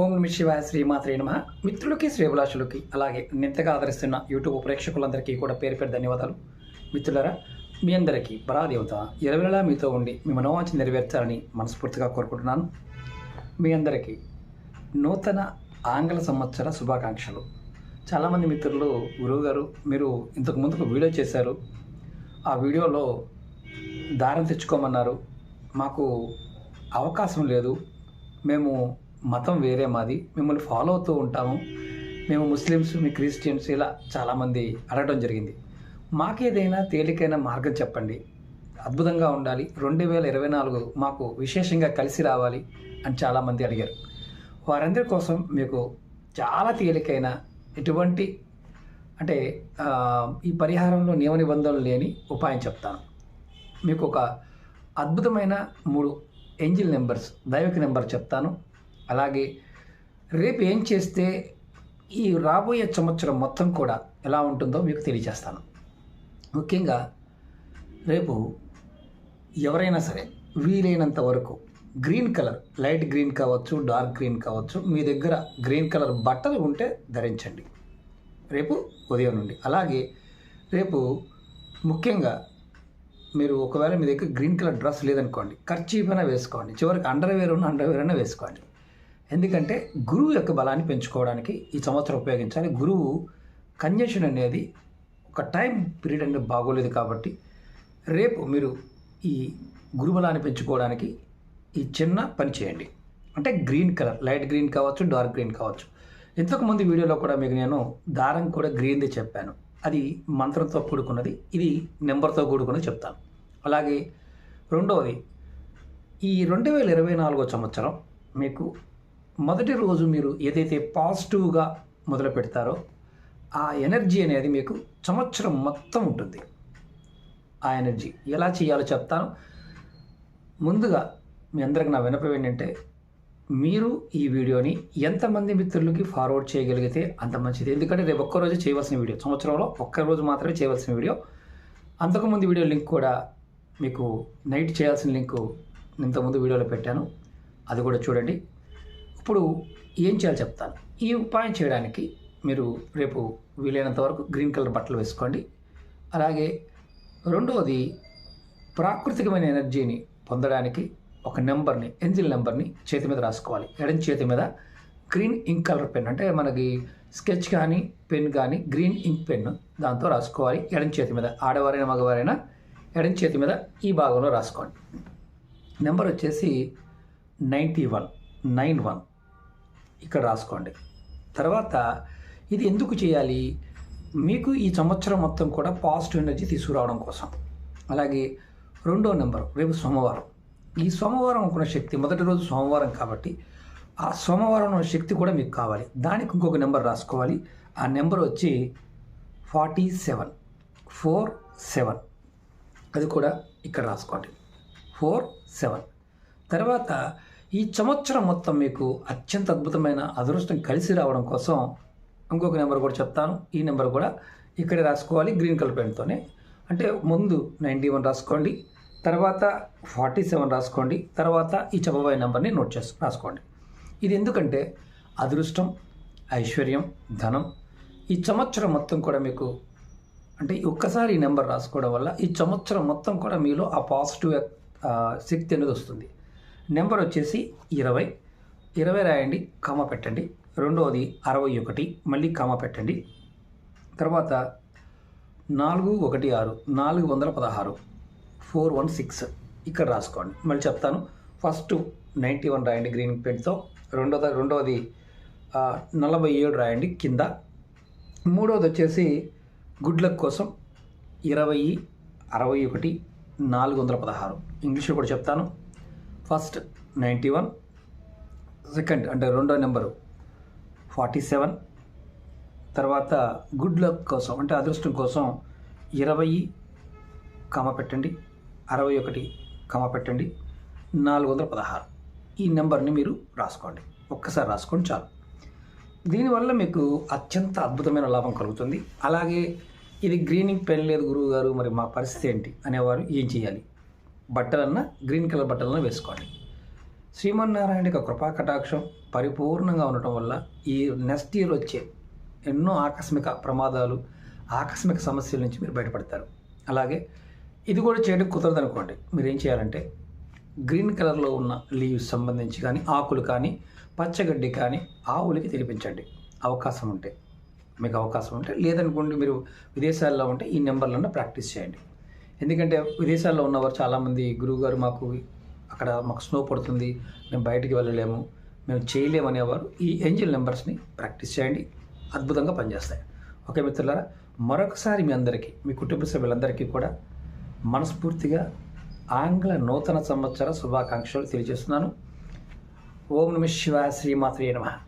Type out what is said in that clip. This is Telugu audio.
ఓం నమ శివాయ శ్రీమాత్రే నమ. మిత్రులకి శ్రేభిలాషులకి అలాగే నింతగా ఆదరిస్తున్న యూట్యూబ్ ప్రేక్షకులందరికీ కూడా పేరు పేరు ధన్యవాదాలు. మిత్రులరా మీ అందరికీ బరాదేవత ఇరవైలా మీతో ఉండి మీ మనోవాంఛ నెరవేర్చాలని మనస్ఫూర్తిగా కోరుకుంటున్నాను. మీ అందరికీ నూతన ఆంగ్ల సంవత్సర శుభాకాంక్షలు. చాలామంది మిత్రులు గురువుగారు మీరు ఇంతకు ముందుకు వీడియో చేశారు. ఆ వీడియోలో దారం తెచ్చుకోమన్నారు. మాకు అవకాశం లేదు. మేము మతం వేరే మాది. మిమ్మల్ని ఫాలో అవుతూ ఉంటాము. మేము ముస్లిమ్స్ మీ క్రిస్టియన్స్ ఇలా చాలామంది అడగడం జరిగింది. మాకేదైనా తేలికైన మార్గం చెప్పండి. అద్భుతంగా ఉండాలి. రెండు వేల ఇరవై నాలుగు మాకు విశేషంగా కలిసి రావాలి అని చాలామంది అడిగారు. వారందరి కోసం మీకు చాలా తేలికైన ఎటువంటి అంటే ఈ పరిహారంలో నియమ నిబంధనలు లేని ఉపాయం చెప్తాను. మీకు ఒక అద్భుతమైన మూడు ఏంజిల్ నెంబర్స్ దైవిక నెంబర్ చెప్తాను. అలాగే రేపు ఏం చేస్తే ఈ రాబోయే సంవత్సరం మొత్తం కూడా ఎలా ఉంటుందో మీకు తెలియజేస్తాను. ముఖ్యంగా రేపు ఎవరైనా సరే వీలైనంత వరకు గ్రీన్ కలర్ లైట్ గ్రీన్ కావచ్చు డార్క్ గ్రీన్ కావచ్చు మీ దగ్గర గ్రీన్ కలర్ బట్టలు ఉంటే ధరించండి. రేపు ఉదయం నుండి. అలాగే రేపు ముఖ్యంగా మీరు ఒకవేళ మీ దగ్గర గ్రీన్ కలర్ డ్రెస్ లేదనుకోండి ఖర్చీఫ్ అయినా వేసుకోండి. చివరికి అండర్వేర్ ఉన్న అండర్వేర్ అయినా వేసుకోండి. ఎందుకంటే గురువు యొక్క బలాన్ని పెంచుకోవడానికి ఈ సంవత్సరం ఉపయోగించాలి. గురువు కన్జంక్షన్ అనేది ఒక టైం పీరియడ్ అనేది బాగోలేదు కాబట్టి రేపు మీరు ఈ గురుబలాన్ని పెంచుకోవడానికి ఈ చిన్న పని చేయండి. అంటే గ్రీన్ కలర్ లైట్ గ్రీన్ కావచ్చు డార్క్ గ్రీన్ కావచ్చు. ఇంతకుముందు వీడియోలో కూడా మీకు నేను దారం కూడా గ్రీన్ది చెప్పాను. అది మంత్రంతో కూడుకున్నది ఇది నెంబర్తో కూడుకున్నది చెప్తాను. అలాగే రెండవది ఈ రెండు వేల ఇరవై నాలుగో సంవత్సరం మీకు మొదటి రోజు మీరు ఏదైతే పాజిటివ్గా మొదలు పెడతారో ఆ ఎనర్జీ అనేది మీకు సంవత్సరం మొత్తం ఉంటుంది. ఆ ఎనర్జీ ఎలా చేయాలో చెప్తాను. ముందుగా మీ అందరికి నా వినపం ఏంటంటే మీరు ఈ వీడియోని ఎంతమంది మిత్రులకి ఫార్వర్డ్ చేయగలిగితే అంత మంచిది. ఎందుకంటే రేపు ఒక్కరోజు చేయవలసిన వీడియో సంవత్సరంలో ఒక్కరోజు మాత్రమే చేయవలసిన వీడియో. అంతకుముందు వీడియో లింక్ కూడా మీకు నైట్ చేయాల్సిన లింకు ఇంతకుముందు వీడియోలో పెట్టాను. అది కూడా చూడండి. ఇప్పుడు ఏం చేయాలో చెప్తాను. ఈ ఉపాయం చేయడానికి మీరు రేపు వీలైనంత వరకు గ్రీన్ కలర్ బట్టలు వేసుకోండి. అలాగే రెండవది ప్రాకృతికమైన ఎనర్జీని పొందడానికి ఒక నెంబర్ని ఎంజిల్ నెంబర్ని చేతి మీద రాసుకోవాలి. ఎడం చేతి మీద గ్రీన్ ఇంక్ కలర్ పెన్ అంటే మనకి స్కెచ్ కానీ పెన్ కానీ గ్రీన్ ఇంక్ పెన్ దాంతో రాసుకోవాలి. ఎడం చేతి మీద ఆడవారైనా మగవారైనా ఎడం చేతి మీద ఈ భాగంలో రాసుకోండి. నెంబర్ వచ్చేసి నైంటీ వన్ నైన్ వన్. ఇక్కడ రాసుకోండి. తర్వాత ఇది ఎందుకు చేయాలి? మీకు ఈ సంవత్సరం మొత్తం కూడా పాజిటివ్ ఎనర్జీ తీసుకురావడం కోసం. అలాగే రెండో నెంబర్ రేపు సోమవారం. ఈ సోమవారం అనుకున్న శక్తి మొదటి రోజు సోమవారం కాబట్టి ఆ సోమవారం ఉన్న శక్తి కూడా మీకు కావాలి. దానికి ఇంకొక నెంబర్ రాసుకోవాలి. ఆ నెంబర్ వచ్చి ఫార్టీ సెవెన్. Four seven. అది కూడా ఇక్కడ రాసుకోండి. Four seven. తర్వాత ఈ సంవత్సరం మొత్తం మీకు అత్యంత అద్భుతమైన అదృష్టం కలిసి రావడం కోసం ఇంకొక నెంబర్ కూడా చెప్తాను. ఈ నెంబర్ కూడా ఇక్కడే రాసుకోవాలి గ్రీన్ కలర్ పెన్తోనే అంటే ముందు నైంటీ వన్ రాసుకోండి తర్వాత ఫార్టీ సెవెన్ రాసుకోండి తర్వాత ఈ చెప్పబోయే నెంబర్ని నోట్ చేసు రాసుకోండి. ఇది ఎందుకంటే అదృష్టం ఐశ్వర్యం ధనం. ఈ సంవత్సరం మొత్తం కూడా మీకు అంటే ఒక్కసారి ఈ నెంబర్ రాసుకోవడం వల్ల ఈ సంవత్సరం మొత్తం కూడా మీలో ఆ పాజిటివ్ శక్తి అనేది వస్తుంది. నెంబర్ వచ్చేసి ఇరవై. ఇరవై రాయండి కామ పెట్టండి. రెండవది అరవై ఒకటి మళ్ళీ కామ పెట్టండి. తర్వాత నాలుగు ఒకటి ఆరు నాలుగు వందల పదహారు ఫోర్ వన్ సిక్స్ ఇక్కడ రాసుకోండి. మళ్ళీ చెప్తాను. ఫస్ట్ నైంటీ వన్ రాయండి గ్రీన్ పెన్తో. రెండోది రెండవది నలభై ఏడు రాయండి కింద. మూడవది వచ్చేసి గుడ్ లక్ కోసం ఇరవై అరవై ఒకటి నాలుగు వందల పదహారు. ఇంగ్లీష్లో కూడా చెప్తాను. ఫస్ట్ నైంటీ వన్ సెకండ్ అంటే రెండో నెంబరు ఫార్టీ సెవెన్ తర్వాత గుడ్ లక్ కోసం అంటే అదృష్టం కోసం ఇరవై కమ పెట్టండి అరవై ఒకటి కమ పెట్టండి నాలుగు వందల పదహారు. ఈ నెంబర్ని మీరు రాసుకోండి. ఒక్కసారి రాసుకోండి చాలు. దీనివల్ల మీకు అత్యంత అద్భుతమైన లాభం కలుగుతుంది. అలాగే ఇది గ్రీనింగ్ పెన్ లేదు గురువు గారు మరి మా పరిస్థితి ఏంటి అనేవారు ఏం చేయాలి? బట్టలన్నా గ్రీన్ కలర్ బట్టలన్నా వేసుకోండి. శ్రీమన్నారాయణ యొక్క కృపా కటాక్షం పరిపూర్ణంగా ఉండటం వల్ల ఈ నెక్స్ట్ ఇయర్ వచ్చే ఎన్నో ఆకస్మిక ప్రమాదాలు ఆకస్మిక సమస్యల నుంచి మీరు బయటపడతారు. అలాగే ఇది కూడా చేయడం కుదరదు అనుకోండి మీరు ఏం చేయాలంటే గ్రీన్ కలర్లో ఉన్న లీవ్స్ సంబంధించి కానీ ఆకులు కానీ పచ్చగడ్డి కానీ ఆవులకి తినిపించండి. అవకాశం ఉంటే మీకు అవకాశం ఉంటే లేదనుకోండి మీరు విదేశాల్లో ఉంటే ఈ నెంబర్లను ప్రాక్టీస్ చేయండి. ఎందుకంటే విదేశాల్లో ఉన్నవారు చాలామంది గురువుగారు మాకు అక్కడ మాకు స్నో పడుతుంది మేము బయటికి వెళ్ళలేము మేము చేయలేము అనేవారు ఈ ఏంజిల్ నెంబర్స్ని ప్రాక్టీస్ చేయండి అద్భుతంగా పనిచేస్తాయి. ఓకే మిత్రులారా మరొకసారి మీ అందరికీ మీ కుటుంబ సభ్యులందరికీ కూడా మనస్ఫూర్తిగా ఆంగ్ల నూతన సంవత్సర శుభాకాంక్షలు తెలియజేస్తున్నాను. ఓం నమ శివ శ్రీమాత్రే నమః.